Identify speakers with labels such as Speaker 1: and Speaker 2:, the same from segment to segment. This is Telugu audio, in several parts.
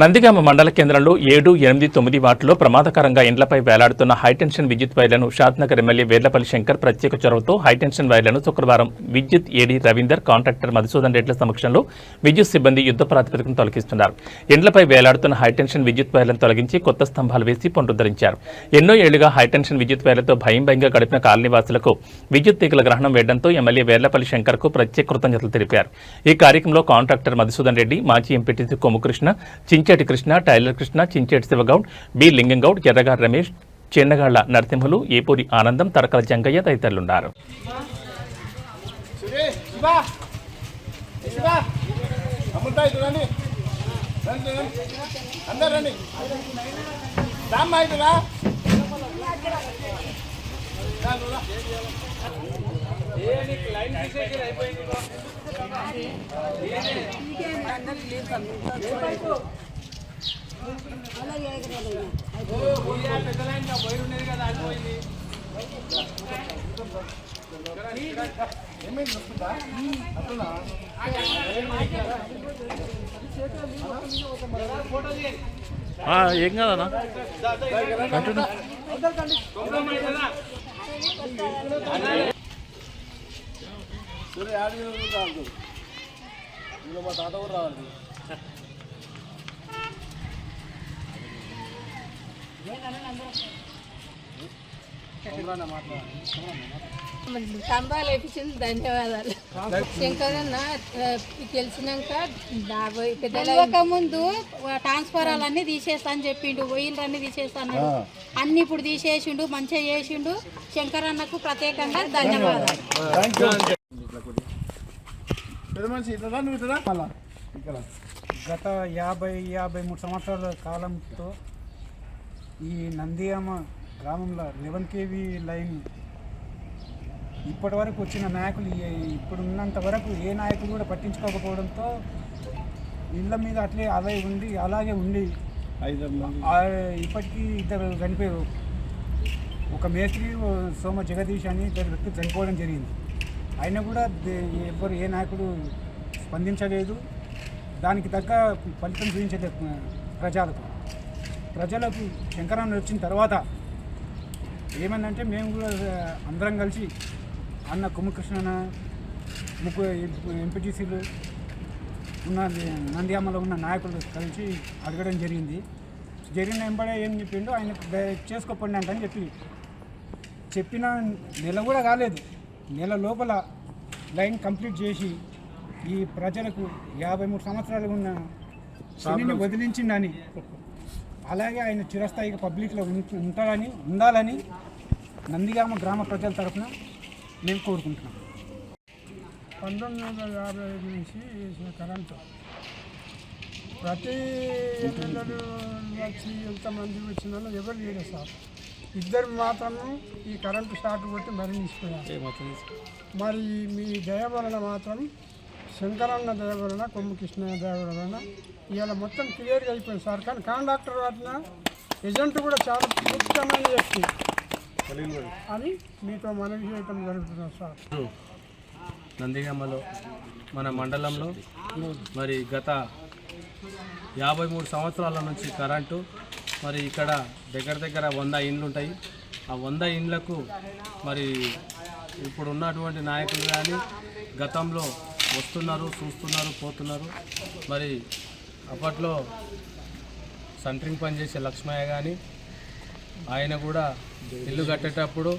Speaker 1: నందిగామ మండల కేంద్రంలో ఏడు ఎనిమిది తొమ్మిది వాటిలో ప్రమాదకరంగా ఇండ్లపై వేలాడుతున్న హైటెన్షన్ విద్యుత్ వైర్లను షాద్నగర్ ఎమ్మెల్యే వేర్లపల్లి శంకర్ ప్రత్యేక చొరవతో హైటెన్షన్ వైర్లను శుక్రవారం విద్యుత్ ఏడీ రవీందర్ కాంట్రాక్టర్ మధుసూదన్ రెడ్ల సమక్షంలో విద్యుత్ సిబ్బంది యుద్ధ ప్రాతిపదికన తొలగిస్తున్నారు. ఇండ్లపై వేలాడుతున్న హైటెన్షన్ విద్యుత్ వైర్లను తొలగించి కొత్త స్తంభాలు వేసి పునరుద్ధరించారు. ఎన్నో ఏళ్ళుగా హైటెన్షన్ విద్యుత్ వైర్లతో భయం భయంగా గడిపిన కాలనీవాసులకు విద్యుత్ తీగల గ్రహణం వేయడంతో ఎమ్మెల్యే వేర్లపల్లి శంకర్కు ప్రత్యేక కృతజ్ఞతలు తెలిపారు. ఈ కార్యక్రమంలో కాంట్రాక్టర్ మధుసూదన్ రెడ్డి మాజీ MPTC Kommukrishna Chincheti Krishna tailor Krishna Chincheti Shivagoud B. Lingamgoud Erragar Ramesh Chinnagalla Narasimhulu Epuri Anandam Tarakala Jangaiah తదితరులున్నారు.
Speaker 2: Suresh
Speaker 1: ఏం కాదన్నా
Speaker 2: సరే ఇందులో మా తాత కూడా రావాలి.
Speaker 3: స్తంభాలు వేపించింది ధన్యవాదాలు. శంకరన్న గెలిచినాక డాబై పెద్ద ముందు ట్రాన్స్ఫరాలన్నీ తీసేస్తా అని చెప్పిండు ఒయ్యిలన్నీ తీసేస్తాను అన్ని ఇప్పుడు తీసేసిండు మంచిగా చేసిండు. శంకరన్నకు ప్రత్యేకంగా ధన్యవాదాలు.
Speaker 4: గత యాభై యాభై మూడు సంవత్సరాల కాలంతో ఈ నందియామ గ్రామంలో లెవెన్ కేవీ లైన్ ఇప్పటి వరకు వచ్చిన నాయకులు ఏ- ఇప్పుడు ఉన్నంత వరకు ఏ నాయకులు కూడా పట్టించుకోకపోవడంతో ఇళ్ళ మీద అట్లే అదే ఉండి అలాగే ఉండి ఇప్పటికీ ఇద్దరు చనిపోయారు. ఒక మేస్త్రి సోమ జగదీష్ అని ఇద్దరు వ్యక్తులు చనిపోవడం జరిగింది. అయినా కూడా ఎవ్వరు ఏ నాయకుడు స్పందించలేదు. దానికి తగ్గ ఫలితం చూపించలేదు ప్రజలకు. ప్రజలకు శంకరాన్ని వచ్చిన తర్వాత ఏమందంటే మేము కూడా అందరం కలిసి అన్న కుమ్మకృష్ణ ముగ్గురు ఎంపీటీసీలు ఉన్న నంద్యామలో ఉన్న నాయకులు కలిసి అడగడం జరిగింది. జరిగిన వెంబడే ఏం చెప్పిండో ఆయన చేసుకోపండి అంట అని చెప్పి చెప్పిన నెల కూడా కాలేదు. నెల లోపల లైన్ కంప్లీట్ చేసి ఈ ప్రజలకు యాభై మూడు సంవత్సరాలు ఉన్న శనిని వదిలించిందని అలాగే ఆయన చిరస్థాయిగా పబ్లిక్లో ఉంట- ఉంటారని ఉండాలని నందిగామ గ్రామ ప్రజల తరఫున మేము కోరుకుంటున్నాం. పంతొమ్మిది వందల యాభై ఐదు నుంచి వేసిన కరెంటు. ప్రతి పిల్లలు వచ్చి ఎంతమంది వచ్చిన వాళ్ళు ఎవరు లేరు సార్. ఇద్దరు మాత్రం ఈ కరెంటు షార్ట్ కొట్టి మరణించిపోయారు మరి మీ దయ వలన మాత్రం శంకరన్న దయ వలన కొమ్ముకృష్ణ దయ వలన ఇవాళ మొత్తం క్లియర్గా అయిపోయింది సార్. కానీ కాండాక్టర్ వాటిన ఏజెంట్ కూడా చాలా ముఖ్యమైన వ్యక్తి. అని మీతో మనవి చేయటం జరుగుతుంది సార్.
Speaker 5: నందిగామలో మన మండలంలో మరి గత యాభై మూడు సంవత్సరాల నుంచి కరెంటు మరి ఇక్కడ దగ్గర దగ్గర వంద ఇండ్లు ఉంటాయి ఆ వంద ఇండ్లకు మరి ఇప్పుడు ఉన్నటువంటి నాయకులు కానీ గతంలో వస్తున్నారు చూస్తున్నారు పోతున్నారు. మరి అప్పట్లో సెంట్రింగ్ పనిచేసే లక్ష్మయ్య కానీ ఆయన కూడా ఇల్లు కట్టేటప్పుడు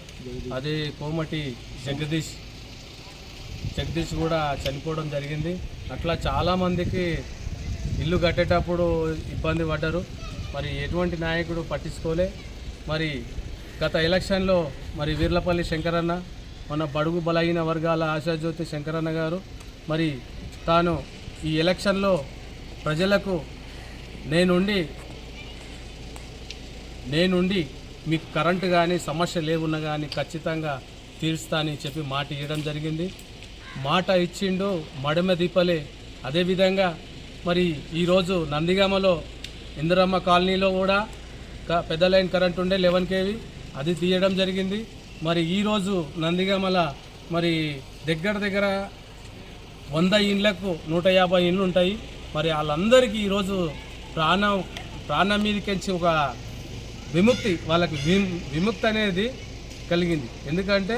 Speaker 5: అదే కోమటి జగదీష్ జగదీష్ కూడా చనిపోవడం జరిగింది. అట్లా చాలామందికి ఇల్లు కట్టేటప్పుడు ఇబ్బంది పడ్డారు. మరి ఎటువంటి నాయకుడు పట్టించుకోలే. మరి గత ఎలక్షన్లో మరి వీర్లపల్లి శంకరన్న మన బడుగు బలహీన వర్గాల ఆశాజ్యోతి శంకరన్న గారు మరి తాను ఈ ఎలక్షన్లో ప్రజలకు నేనుండి నేనుండి మీకు కరెంటు కానీ సమస్య లేవున్నా కానీ ఖచ్చితంగా తీరుస్తానని చెప్పి మాట ఇవ్వడం జరిగింది. మాట ఇచ్చిండు మడమ దీపలే. అదేవిధంగా మరి ఈరోజు నందిగామలో ఇందిరమ్మ కాలనీలో కూడా క- పెద్ద లైన్ కరెంట్ ఉండే లెవెన్ కేవి అది తీయడం జరిగింది. మరి ఈరోజు నందిగామల మరి దగ్గర దగ్గర వంద ఇండ్లకు నూట యాభై ఇండ్లు ఉంటాయి. మరి వాళ్ళందరికీ ఈరోజు ప్రాణం ప్రాణం మీదకించి ఒక విముక్తి వాళ్ళకి విముక్తి అనేది కలిగింది. ఎందుకంటే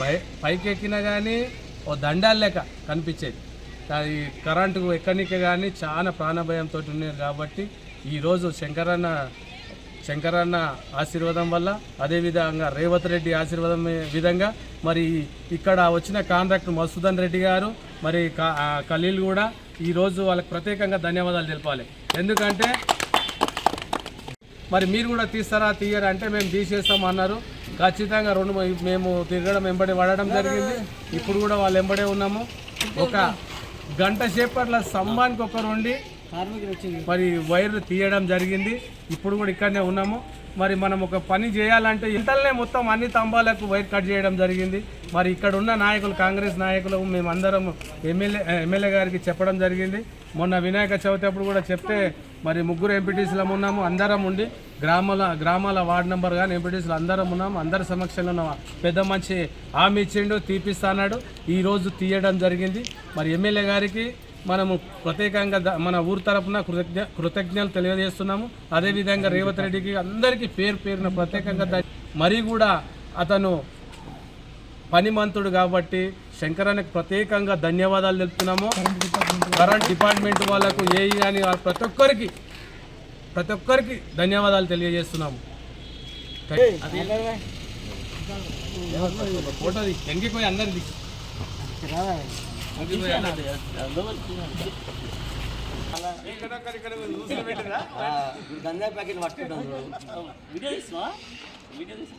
Speaker 5: పై పైకెక్కినా కానీ ఓ దండాలు లెక్క కనిపించేది. అది కరెంటు ఎక్కడికి కానీ చాలా ప్రాణభయంతో ఉన్నారు కాబట్టి ఈరోజు శంకరన్న శంకరన్న ఆశీర్వాదం వల్ల అదేవిధంగా రేవంత్ రెడ్డి ఆశీర్వాదం విధంగా మరి ఇక్కడ వచ్చిన కాంట్రాక్టర్ మసూదన్ రెడ్డి గారు మరి ఖలీల్ కూడా ఈరోజు వాళ్ళకి ప్రత్యేకంగా ధన్యవాదాలు తెలపాలి. ఎందుకంటే మరి మీరు కూడా తీస్తారా తీయరా అంటే మేము తీసేస్తాం అన్నారు. ఖచ్చితంగా రెండు మేము తిరగడం వెంబడి పడడం జరిగింది. ఇప్పుడు కూడా వాళ్ళు వెంబడే ఉన్నాము. ఒక గంట సేపట్ల స్తంభానికి ఒకరు ఉండి మరి వైర్లు తీయడం జరిగింది. ఇప్పుడు కూడా ఇక్కడనే ఉన్నాము. మరి మనం ఒక పని చేయాలంటే ఇంతలోనే మొత్తం అన్ని స్తంభాలకు వైర్ కట్ చేయడం జరిగింది. మరి ఇక్కడ ఉన్న నాయకులు కాంగ్రెస్ నాయకులు మేమందరం ఎమ్మెల్యే ఎమ్మెల్యే గారికి చెప్పడం జరిగింది. మొన్న వినాయక చవితి అప్పుడు కూడా చెప్తే మరి ముగ్గురు ఎంపీటీసీలం ఉన్నాము అందరం ఉండి గ్రామాల గ్రామాల వార్డు నెంబర్ కానీ ఎంపీటీసీలు అందరం ఉన్నాము. అందరి సమక్షంలో ఉన్న పెద్ద మంచి హామీ ఇచ్చిండు తీపిస్తాన్నాడు ఈరోజు తీయడం జరిగింది. మరి ఎమ్మెల్యే గారికి మనము ప్రత్యేకంగా మన ఊరు తరపున కృతజ్ఞ కృతజ్ఞతలు తెలియజేస్తున్నాము. అదేవిధంగా రేవంత్ రెడ్డికి అందరికీ పేరు పేరున ప్రత్యేకంగా మరీ కూడా అతను పనిమంతుడు కాబట్టి శంకరానికి ప్రత్యేకంగా ధన్యవాదాలు తెలుపుతున్నాము. కరెంట్ డిపార్ట్మెంట్ వాళ్ళకు ఏఈ కానీ వాళ్ళ- ప్రతి ఒక్కరికి ప్రతి ఒక్కరికి ధన్యవాదాలు తెలియజేస్తున్నాము. ఫోటోది ఎంగిపోయి అందరిది.
Speaker 2: గంగా ప్యాకెట్ పట్టుకుంటాం
Speaker 6: వీడియో తీసినా వీడియో తీసి